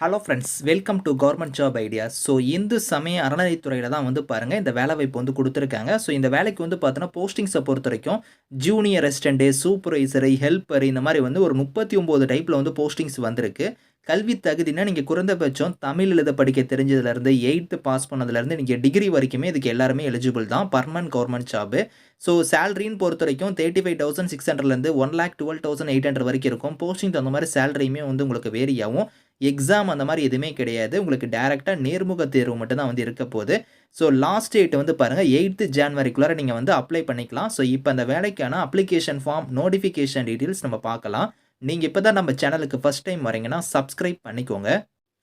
Hello friends welcome to government job idea so Hindu சமய அறநிலைத்துறையில் தான் வந்து பாருங்கள் இந்த வேலை வாய்ப்பு வந்து கொடுத்துருக்காங்க. ஸோ இந்த வேலைக்கு வந்து பார்த்தோன்னா போஸ்டிங்ஸை பொறுத்த வரைக்கும் ஜூனியர் அசிஸ்டண்ட்டு சூப்பர்வைசரு ஹெல்ப்பர் இந்த மாதிரி வந்து ஒரு முப்பத்தி ஒம்பது டைப்பில் வந்து போஸ்டிங்ஸ் வந்திருக்கு. கல்வி தகுதினா நீங்கள் குறைந்தபட்சம் தமிழ் எழுத படிக்க தெரிஞ்சதுலேருந்து எயித்து பாஸ் பண்ணதுலேருந்து நீங்கள் டிகிரி வரைக்குமே இதுக்கு எல்லாருமே எலிஜிபிள் தான். பர்மனன்ட் கவர்மெண்ட் ஜாபு ஸோ சேலரின்னு பொறுத்த வரைக்கும் தேர்ட்டி ஃபைவ் தௌசண்ட் சிக்ஸ் ஹண்ட்ரட்லேருந்து one lakh twelve thousand eight hundred வரைக்கும் இருக்கும். போஸ்டிங் தகுந்த மாதிரி சேலரியுமே வந்து உங்களுக்கு வேரி ஆகும். எக்ஸாம் அந்த மாதிரி எதுவுமே கிடையாது. உங்களுக்கு டேரெக்டாக நேர்முக தேர்வு மட்டும்தான் வந்து இருக்க போகுது. ஸோ லாஸ்ட் டேட் வந்து பாருங்கள் எயித்து ஜான்வரிக்குள்ளார நீங்கள் வந்து அப்ளை பண்ணிக்கலாம். ஸோ இப்போ அந்த வேலைக்கான அப்ளிகேஷன் ஃபார்ம் நோட்டிஃபிகேஷன் டீட்டெயில்ஸ் நம்ம பார்க்கலாம். நீங்கள் இப்போ தான் நம்ம சேனலுக்கு ஃபஸ்ட் டைம் வரீங்கன்னா சப்ஸ்கிரைப் பண்ணிக்கோங்க.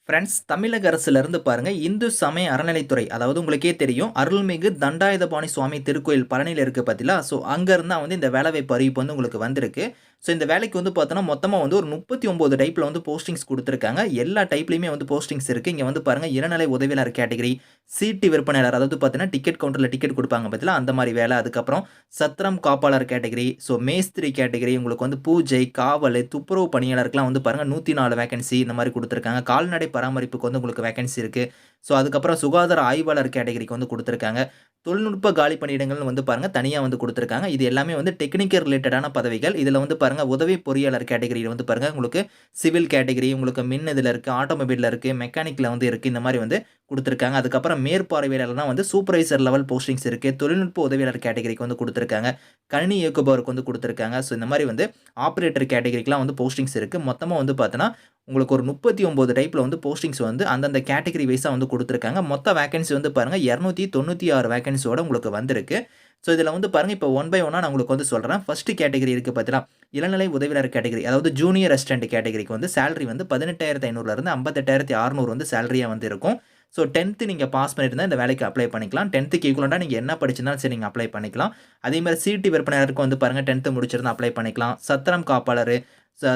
ஃப்ரெண்ட்ஸ் தமிழக அரசுலேருந்து பாருங்கள் இந்து சமய அறநிலைத்துறை அதாவது உங்களுக்கே தெரியும் அருள்மிகு தண்டாயுதபாணி சுவாமி திருக்கோயில் பழனியில் இருக்குது பார்த்தீங்களா ஸோ அங்கேருந்து வந்து இந்த வேலைவாய்ப்பு அறிவிப்பு வந்து உங்களுக்கு வந்திருக்கு. ஸோ இந்த வேலைக்கு வந்து பார்த்தோன்னா மொத்தமாக வந்து ஒரு முப்பத்தி ஒம்பது டைப்பில் வந்து போஸ்டிங்ஸ் கொடுத்துருக்காங்க. எல்லா டைப்லையுமே வந்து போஸ்டிங்ஸ் இருக்குது இங்கே வந்து பாருங்கள் இளநிலை உதவியாளர் கேட்டகரி சீட்டு விற்பனையாளர் அதாவது பார்த்தீங்கன்னா டிக்கெட் கவுண்டரில் டிக்கெட் கொடுப்பாங்க பார்த்தீங்களா அந்த மாதிரி வேலை. அதுக்கப்புறம் சத்திரம் காப்பாளர் கேட்டகரி ஸோ மேஸ்திரி கேட்டகரி உங்களுக்கு வந்து பூஜை காவல் துப்புரவு பணியாளருக்குலாம் வந்து பாருங்கள் நூற்றி நாலு வேகன்சி இந்த மாதிரி கொடுத்துருக்காங்க. கால்நடை பராமரிப்புக்கு வந்து உங்களுக்கு வேகன்சி இருக்குது ஸோ அதுக்கப்புறம் சுகாதார ஆய்வாளர் கேட்டகரிக்கு வந்து கொடுத்துருக்காங்க. தொழில்நுட்ப காலி பணியிடங்கள்னு வந்து பாருங்கள் தனியாக வந்து கொடுத்துருக்காங்க. இது எல்லாமே வந்து டெக்னிக்கல் ரிலேட்டடான பதவிகள். இதில் வந்து பாருங்கள் உதவி பொறியாளர் கேட்டகரியில் வந்து பாருங்கள் உங்களுக்கு சிவில் கேட்டகரி உங்களுக்கு மின் இதில் இருக்குது ஆட்டோமொபைலில் இருக்குது மெக்கானிக்கில் வந்து இருக்குது இந்த மாதிரி வந்து கொடுத்துருக்காங்க. அதுக்கப்புறம் மேற்பார்வையாளர்னா வந்து சூப்பர்வைசர் லெவல் போஸ்டிங்ஸ் இருக்குது தொழில்நுட்ப உதவியாளர் கேட்டகரிக்கு வந்து கொடுத்துருக்காங்க. கணினி இயக்குபவருக்கு வந்து கொடுத்துருக்காங்க. ஸோ இந்த மாதிரி வந்து ஆப்ரேட்டர் கேட்டகரிக்கெலாம் வந்து போஸ்டிங்ஸ் இருக்குது மொத்தமாக வந்து பார்த்தோன்னா உங்களுக்கு ஒரு முப்பத்தி ஒம்பது டைப்பில் வந்து போஸ்டிங்ஸ் வந்து அந்தந்த கேட்டகரி வைஸாக வந்து கொடுத்துருக்காங்க. மொத்த வேகன்சி வந்து பாருங்கள் இரநூத்தி தொண்ணூற்றி ஆறு வேகன்சியோட உங்களுக்கு வந்திருக்கு. ஸோ இதில் வந்து பாருங்கள் இப்போ ஒன் பை ஒன்னாக நான் உங்களுக்கு வந்து சொல்கிறேன் ஃபஸ்ட்டு கேட்டகரி இருக்குது பார்த்தீங்கன்னா இளநிலை உதவியாளர் கேட்டகரி அதாவது ஜூனியர் அசிஸ்டன்ட் கேட்டகரிக்கு வந்து சேலரி வந்து பதினெட்டாயிரத்து ஐநூறுலேருந்து ஐம்பத்தெட்டாயிரத்தி அறநூறு வந்து சேலரியாக வந்து இருக்கும். ஸோ டென்த்து நீங்கள் பாஸ் பண்ணியிருந்தால் இந்த வேலைக்கு அப்ளை பண்ணிக்கலாம். டென்த்துக்கு ஈக்குவலாக நீங்கள் என்ன படிச்சிருந்தாலும் சரி நீங்கள் அப்ளை பண்ணிக்கலாம். அதே மாதிரி சிடி விற்பனையாளருக்கு வந்து பாருங்கள் டென்த்து முடிச்சிருந்தா அப்ளை பண்ணிக்கலாம். சத்திரம் காப்பாளர்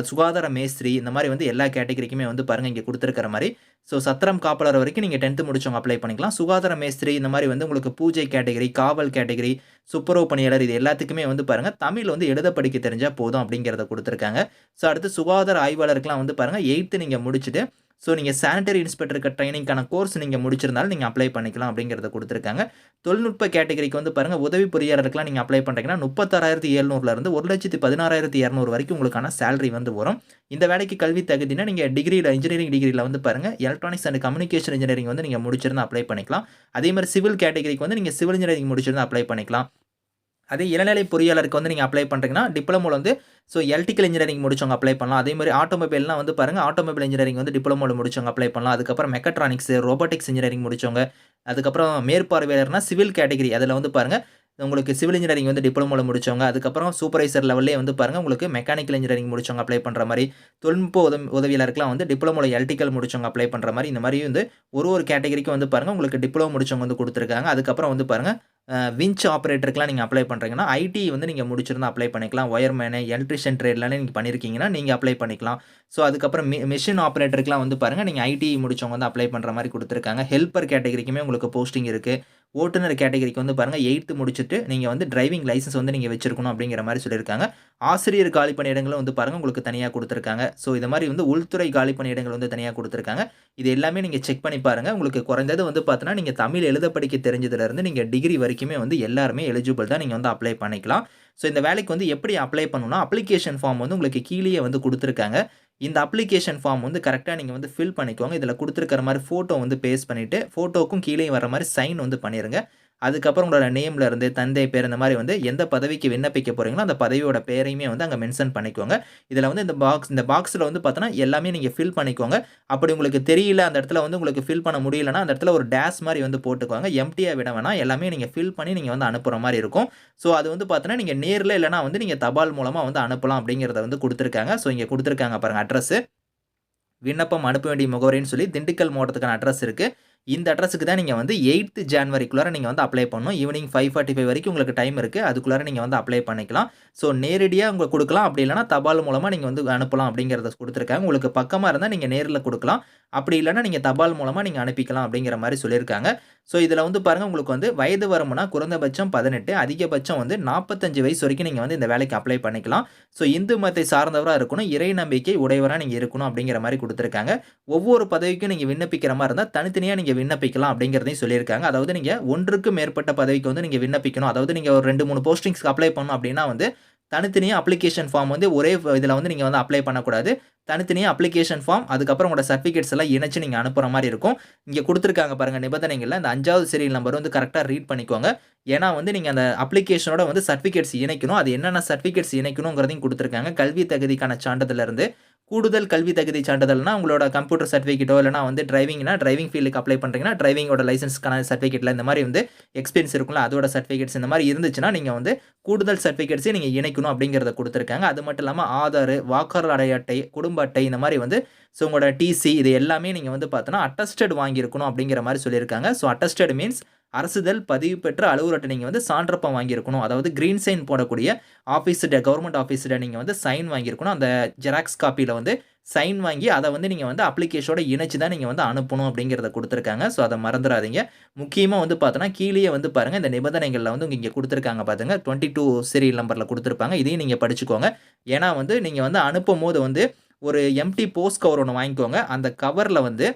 சுகாதார மேஸ்திரி இந்த மாதிரி வந்து எல்லா கேட்டகரிக்குமே வந்து பாருங்கள் இங்கே கொடுத்துருக்கிற மாதிரி. ஸோ சத்திரம் காப்பாளர் வரைக்கும் நீங்கள் டென்த்து முடிச்சவங்க அப்ளை பண்ணிக்கலாம். சுகாதார மேஸ்திரி இந்த மாதிரி வந்து உங்களுக்கு பூஜை கேட்டகரி காவல் கேட்டகரி சுப்புரவு பணியாளர் இது எல்லாத்துக்குமே வந்து பாருங்கள் தமிழ் வந்து எழுத படிக்க தெரிஞ்சால் போதும் அப்படிங்கிறத கொடுத்துருக்காங்க. ஸோ அடுத்து சுகாதார ஆய்வாளருக்குலாம் வந்து பாருங்கள் எயித்து நீங்கள் முடிச்சுட்டு ஸோ நீங்கள் சானிட்டரி இன்ஸ்பெக்டருக்கு ட்ரைனிங்கான கோர்ஸ் நீங்கள் முடிச்சிருந்தாலும் நீங்கள் அப்ளை பண்ணிக்கலாம் அப்படிங்கிறத கொடுத்துருக்காங்க. தொழில்நுட்ப கேட்டகரிக்கு வந்து பாருங்கள் உதவி பொறியாளருக்குலாம் நீங்கள் அப்ளை பண்ணுறீங்கன்னா முப்பத்தாறாயிரத்தி எழுநூறுலேருந்து ஒரு லட்சத்தி பதினாறாயிரத்தி இரநூறு வரைக்கும் உங்களுக்கான சேலரி வந்து வரும். இந்த வேலைக்கு கல்வி தகுதினா நீங்கள் டிகிரியில் இன்ஜினியரிங் டிகிரியில் வந்து பாருங்கள் எலக்ட்ரானிக்ஸ் அண்ட் கம்யூனிகேஷன் இன்ஜினியரிங் வந்து நீங்கள் முடிச்சிருந்தா அப்ளை பண்ணிக்கலாம். அதே மாதிரி சிவில் கேட்டகரிக்கு வந்து நீங்கள் சிவில் இன்ஜினியரிங் முடிச்சிருந்தா அப்ளை பண்ணிக்கலாம். அதே இளநிலை பொறியாளருக்கு வந்து நீங்கள் அப்ளை பண்ணுறீங்கன்னா டிப்ளமோவில் வந்து ஸோ எலக்ட்ரிக்கல் இன்ஜினியரிங் முடிச்சவங்க அப்ளை பண்ணலாம். அதே மாதிரி ஆட்டோமொபைல்லாம் வந்து பாருங்கள் ஆட்டோமொபைல் இன்ஜினியரிங் வந்து டிப்ளமோவில் முடிச்சவங்க அப்ளை பண்ணலாம். அதுக்கப்புறம் மெக்கட்ரானிக்ஸ் ரோபோட்டிக்ஸ் இன்ஜினியரிங் முடிச்சவங்க அதுக்கப்புறம் மேற்பார்வையாளர்னா சிவில் கேட்டகரி அதில் வந்து பாருங்கள் உங்களுக்கு சிவில் இன்ஜினியரிங் வந்து டிப்ளமோவில் முடிச்சவங்க அதுக்கப்புறம் சூப்பர்வைசர் லெவல்லே வந்து பாருங்கள் உங்களுக்கு மெக்கானிக்கல் இன்ஜினியரிங் முடிச்சவங்க அப்ளை பண்ணுற மாதிரி தொழில்நுட்ப உதவி உதவியாளருக்குலாம் வந்து டிப்ளமோவில் எலக்ட்ரிக்கல் முடிச்சவங்க அப்ளை பண்ணுற மாதிரி இந்த மாதிரி வந்து ஒரு ஒரு கேட்டகரிக்கும் வந்து பாருங்கள் உங்களுக்கு டிப்ளமோ முடிச்சவங்க வந்து கொடுத்துருக்காங்க. அதுக்கப்புறம் வந்து பாருங்கள் விஞ்ச் ஆப்ரேட்டருக்குலாம் நீங்கள் அப்ளை பண்ணுறீங்கன்னா ஐடி வந்து நீங்கள் முடிச்சிருந்தால் அப்ளை பண்ணிக்கலாம். ஒயர்மேனு எலக்ட்ரிஷியன் ட்ரேட்லாம் நீங்கள் பண்ணியிருக்கீங்கன்னா நீங்கள் அப்ளை பண்ணிக்கலாம். ஸோ அதுக்கப்புறம் மி மிஷின் ஆப்ரேட்டருக்குலாம் வந்து பாருங்கள் நீங்கள் ஐடி முடிச்சவங்க வந்து அப்ளை பண்ணுற மாதிரி கொடுத்துருக்காங்க. ஹெல்ப்பர் கேட்டகரிக்குமே உங்களுக்கு போஸ்டிங் இருக்குது ஓட்டுநர் கேட்டகரிக்கு வந்து பாருங்கள் எயித்து முடிச்சுட்டு நீங்கள் வந்து டிரைவிங் லைசன்ஸ் வந்து நீங்கள் வச்சிருக்கணும் அப்படிங்கிற மாதிரி சொல்லியிருக்காங்க. ஆசிரியர் காலி பணியிடங்களும் வந்து பாருங்கள் உங்களுக்கு தனியாக கொடுத்துருக்காங்க. ஸோ இது மாதிரி வந்து உள்துறை காலி பணியிடங்கள் வந்து தனியாக கொடுத்துருக்காங்க. இது எல்லாமே நீங்கள் செக் பண்ணி பாருங்கள் உங்களுக்கு குறைந்தது வந்து பார்த்தோன்னா நீங்கள் தமிழ் எழுத படிக்க தெரிஞ்சதுலேருந்து நீங்கள் டிகிரி வரைக்குமே வந்து எல்லாருமே எலிஜிபிள் தான் நீங்கள் வந்து அப்ளை பண்ணிக்கலாம். ஸோ இந்த வேலைக்கு வந்து எப்படி அப்ளை பண்ணணும்னா அப்ளிகேஷன் ஃபார்ம் வந்து உங்களுக்கு கீழே வந்து கொடுத்துருக்காங்க. இந்த அப்ளிகேஷன் ஃபார்ம் வந்து கரெக்டாக நீங்கள் வந்து ஃபில் பண்ணிக்கோங்க. இதில் கொடுத்துருக்கிற மாதிரி ஃபோட்டோ வந்து பேஸ்ட் பண்ணிவிட்டு ஃபோட்டோக்கும் கீழே வர மாதிரி சைன் வந்து பண்ணிடுங்க அதுக்கப்புறம் உங்களோட நேமில் இருந்து தந்தை பேர் இந்த மாதிரி வந்து எந்த பதவிக்கு விண்ணப்பிக்க போகிறீங்களோ அந்த பதவியோட பேரையுமே வந்து அங்கே மென்ஷன் பண்ணிக்கோங்க. இதில் வந்து இந்த பாக்ஸ் இந்த பாக்ஸில் வந்து பார்த்தோன்னா எல்லாமே நீங்கள் ஃபில் பண்ணிக்கோங்க. அப்படி உங்களுக்கு தெரியல அந்த இடத்துல வந்து உங்களுக்கு ஃபில் பண்ண முடியலன்னா அந்த இடத்துல ஒரு டேஷ் மாதிரி வந்து போட்டுக்கோங்க. எம்டியாக விட வேணாம். எல்லாமே நீங்கள் ஃபில் பண்ணி நீங்கள் வந்து அனுப்புகிற மாதிரி இருக்கும். ஸோ அது வந்து பார்த்தோன்னா நீங்கள் நேரில் இல்லைனா வந்து நீங்கள் தபால் மூலமாக வந்து அனுப்பலாம் அப்படிங்கிறத வந்து கொடுத்துருக்காங்க. ஸோ இங்கே கொடுத்துருக்காங்க பாருங்கள் அட்ரஸ் விண்ணப்பம் அனுப்ப வேண்டிய முகவரின்னு சொல்லி திண்டுக்கல் மாவட்டத்துக்கான அட்ரஸ் இருக்குது இந்த அட்ரஸுக்கு தான் நீங்கள் வந்து எயித்து ஜான்வரிக்குள்ளார நீங்கள் வந்து அப்ளை பண்ணணும். ஈவினிங் ஃபைவ் ஃபார்ட்டி ஃபைவ் வரைக்கும் உங்களுக்கு டைம் இருக்குது அதுக்குள்ளார நீங்கள் வந்து அப்ளை பண்ணிக்கலாம். ஸோ நேரடியாக உங்களுக்கு கொடுக்கலாம். அப்படி இல்லைனா தபால் மூலமாக நீங்கள் வந்து அனுப்பலாம் அப்படிங்கிறத கொடுத்துருக்காங்க. உங்களுக்கு பக்கமாக இருந்தால் நீங்கள் நேரில் கொடுக்கலாம். அப்படி இல்லைனா நீங்கள் தபால் மூலமாக நீங்கள் அனுப்பிக்கலாம் அப்படிங்கிற மாதிரி சொல்லியிருக்காங்க. ஸோ இதில் வந்து பாருங்கள் உங்களுக்கு வந்து வயது வரம்புனா குறைந்தபட்சம் பதினெட்டு அதிகபட்சம் வந்து நாற்பத்தஞ்சு வயசு வரைக்கும் நீங்கள் வந்து இந்த வேலைக்கு அப்ளை பண்ணிக்கலாம். ஸோ இந்து மதத்தை சார்ந்தவராக இருக்கணும். இறை நம்பிக்கை உடையவராக நீங்கள் இருக்கணும் அப்படிங்கிற மாதிரி கொடுத்துருக்காங்க. ஒவ்வொரு பதவிக்கும் நீங்கள் விண்ணப்பிக்கிற மாதிரி இருந்தால் தனித்தனியாக நீங்கள் விண்ணப்பிக்கலாம் அப்படிங்கிறதையும் சொல்லியிருக்காங்க. அதாவது நீங்கள் ஒன்றுக்கு மேற்பட்ட பதவிக்கு வந்து நீங்கள் விண்ணப்பிக்கணும். அதாவது நீங்கள் ஒரு ரெண்டு மூணு போஸ்டிங்ஸ்க்கு அப்ளை பண்ணணும் அப்படின்னா வந்து தனித்தனியாக அப்ளிகேஷன் ஃபார்ம் வந்து ஒரே இதில் வந்து நீங்கள் வந்து அப்ளை பண்ணக்கூடாது. தனித்தனியாக அப்ளிகேஷன் ஃபார்ம் அதுக்கப்புறம் உங்களோட சர்டிஃபிகேட்ஸ் எல்லாம் இணைச்சு நீங்கள் அனுப்புகிற மாதிரி இருக்கும். இங்கே கொடுத்துருக்காங்க பாருங்கள் நிபந்தனைகளில் இந்த அஞ்சாவது சீரியல் நம்பர் வந்து கரெக்டாக ரீட் பண்ணிக்கோங்க. ஏன்னா வந்து நீங்கள் அந்த அப்ளிகேஷனோட வந்து சர்டிஃபிகேட்ஸ் இணைக்கணும். அது என்னென்ன சர்டிஃபிகேட்ஸ் இணைக்கணுங்கிறதையும் கொடுத்துருக்காங்க. கல்வி தகுதிக்கான சான்றிதழ்லேருந்து கூடுதல் கல்வி தகுதி சான்றிதழ்னா உங்களோட கம்ப்யூட்டர் சர்டிஃபிகேட்டோ இல்லைனா வந்து டிரைவிங்னா டிரைவிங் ஃபீல்டுக்கு அப்ளை பண்ணுறீங்கன்னா டிரைவிங்கோட லைசன்ஸ்க்கான சர்டிஃபிகேட்டில் இந்த மாதிரி வந்து எக்ஸ்பீரியன்ஸ் இருக்கும்ல அதோட சர்டிஃபிகேட்ஸ் இந்த மாதிரி இருந்துச்சுன்னா நீங்கள் வந்து கூடுதல் சர்டிஃபிகேட்ஸே நீங்கள் இணைக்கணும் அப்படிங்கிறத கொடுத்துருக்காங்க. அது மட்டும் இல்லாமல் ஆதார் வாக்காளர் அடை அட்டை குடும்ப அட்டை இந்த மாதிரி வந்து ஸோ உங்களோட டிசி இது எல்லாமே நீங்கள் வந்து பார்த்தோன்னா அட்டஸ்டட் வாங்கியிருக்கணும் அப்படிங்கிற மாதிரி சொல்லியிருக்காங்க. ஸோ அட்டஸ்டட் மீன்ஸ் அரசுதல் பதிவு பெற்ற அலுவலர்கிட்ட நீங்கள் வந்து சான்றப்பம் வாங்கியிருக்கணும். அதாவது க்ரீன் சைன் போடக்கூடிய ஆஃபீஸ்ட கவர்மெண்ட் ஆஃபீஸ்கிட்ட நீங்கள் வந்து சைன் வாங்கியிருக்கணும். அந்த ஜெராக்ஸ் காப்பியில் வந்து சைன் வாங்கி அதை வந்து நீங்கள் வந்து அப்ளிகேஷனோட இணைச்சு தான் நீங்கள் வந்து அனுப்பணும் அப்படிங்கிறத கொடுத்துருக்காங்க. ஸோ அதை மறந்துடாதீங்க. முக்கியமாக வந்து பார்த்தோன்னா கீழே வந்து பாருங்கள் இந்த நிபந்தனைகளில் வந்து இங்கே கொடுத்துருக்காங்க பார்த்துங்க டுவெண்ட்டி டூ சீரியல் நம்பரில் கொடுத்துருப்பாங்க. இதையும் நீங்கள் படிச்சுக்கோங்க. ஏன்னா வந்து நீங்கள் வந்து அனுப்பும் போது வந்து ஒரு எம்டி போஸ்ட் கவர் ஒன்று வாங்கிக்கோங்க. அந்த கவரில் வந்து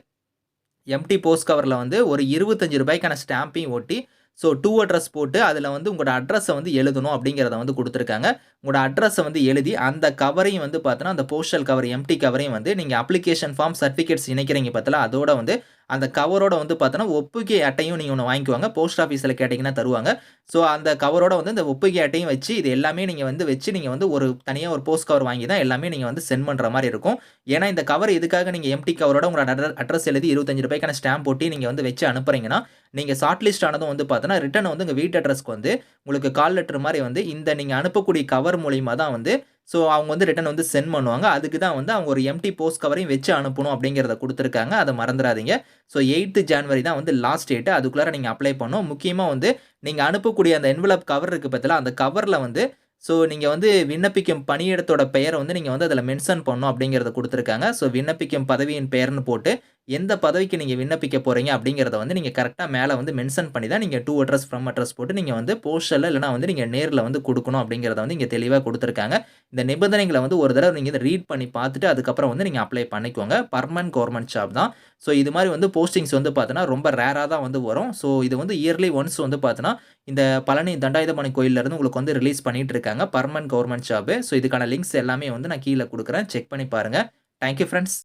எம்டி போஸ்ட் கவரில் வந்து ஒரு இருபத்தஞ்சி ரூபாய்க்கான ஸ்டாம்பையும் ஒட்டி ஸோ டூ அட்ரஸ் போட்டு அதில் வந்து உங்களோட அட்ரஸை வந்து எழுதணும் அப்படிங்கிறத வந்து கொடுத்துருக்காங்க. உங்களோட அட்ரஸை வந்து எழுதி அந்த கவரையும் வந்து பார்த்தோன்னா அந்த போஸ்டல் கவர் எம்டி கவரையும் வந்து நீங்கள் அப்ளிகேஷன் ஃபார்ம் சர்டிஃபிகேட்ஸ் இணைக்கிறீங்க பார்த்தல அதோட வந்து அந்த கவரோட வந்து பார்த்தோன்னா ஒப்புகை அட்டையும் நீங்கள் ஒன்று வாங்கிக்குவாங்க. போஸ்ட் ஆஃபீஸில் கேட்டிங்கன்னா தருவாங்க. ஸோ அந்த கவரோட வந்து இந்த ஒப்புகை அட்டையும் வச்சு இது எல்லாமே நீங்கள் வந்து வச்சு நீங்கள் வந்து ஒரு தனியாக ஒரு போஸ்ட் கவர் வாங்கி தான் எல்லாமே நீங்கள் வந்து சென்ட் பண்ணுற மாதிரி இருக்கும். ஏன்னா இந்த கவர் இதுக்காக நீங்கள் எம்டி கவரோட உங்களோட அட்ரஸ் எழுதி இருபத்தஞ்சு ரூபாய்க்கான ஸ்டாம்ப் போட்டு நீங்கள் வந்து வச்சு அனுப்புறீங்கன்னா நீங்கள் ஷார்ட் லிஸ்ட் ஆனதும் வந்து பார்த்தோன்னா ரிட்டன் வந்து உங்கள் வீட்டு அட்ரஸ்க்கு வந்து உங்களுக்கு கால் லெட்டர் மாதிரி வந்து இந்த நீங்கள் அனுப்பக்கூடிய கவர் மூலிமா தான் வந்து ஸோ அவங்க வந்து ரிட்டன் வந்து சென்ட் பண்ணுவாங்க. அதுக்கு தான் வந்து அவங்க ஒரு எம்டி போஸ்ட் கவரையும் வச்சு அனுப்பணும் அப்படிங்கிறத கொடுத்துருக்காங்க. அதை மறந்துடாதீங்க. ஸோ எயித்து ஜான்வரி தான் வந்து லாஸ்ட் டேட்டு அதுக்குள்ளார நீங்கள் அப்ளை பண்ணணும். முக்கியமாக வந்து நீங்கள் அனுப்பக்கூடிய அந்த என்வலப் கவர் இருக்குது பார்த்தீங்களா? அந்த கவரில் வந்து ஸோ நீங்கள் வந்து விண்ணப்பிக்கும் பணியிடத்தோட பெயரை வந்து நீங்கள் வந்து அதில் மென்ஷன் பண்ணணும் அப்படிங்கிறத கொடுத்துருக்காங்க. ஸோ விண்ணப்பிக்கும் பதவியின் பெயர்னு போட்டு எந்த பதவிக்கு நீங்கள் விண்ணப்பிக்க போகிறீங்க அப்படிங்கிறத வந்து நீங்கள் கரெக்டாக மேலே வந்து மென்ஷன் பண்ணி தான் நீங்கள் டூ அட்ரஸ் ஃப்ரம் அட்ரஸ் போட்டு நீங்கள் வந்து போஸ்டரில் இல்லைனா வந்து நீங்கள் நேரில் வந்து கொடுக்கணும் அப்படிங்கிறத வந்து இங்கே தெளிவாக கொடுத்துருக்காங்க. இந்த நிபந்தனைகளை வந்து ஒரு தடவை நீங்கள் ரீட் பண்ணி பார்த்துட்டு அதுக்கப்புறம் வந்து நீங்கள் அப்ளை பண்ணிக்கோங்க. பர்மனன்ட் கவர்மெண்ட் ஜாப் தான். ஸோ இது மாதிரி வந்து போஸ்டிங்ஸ் வந்து பார்த்தோன்னா ரொம்ப ரேராக தான் வந்து வரும். ஸோ இது வந்து இயர்லி ஒன்ஸ் வந்து பார்த்தோன்னா இந்த பழனி தண்டாயுதபாணி கோயிலேருந்து உங்களுக்கு வந்து ரிலீஸ் பண்ணிகிட்டு இருக்காங்க. பர்மனன்ட் கவர்மெண்ட் ஜாப் ஸோ இதுக்கான லிங்க்ஸ் எல்லாமே வந்து நான் கீழே கொடுக்குறேன். செக் பண்ணி பாருங்கள் தேங்க்யூ ஃப்ரெண்ட்ஸ்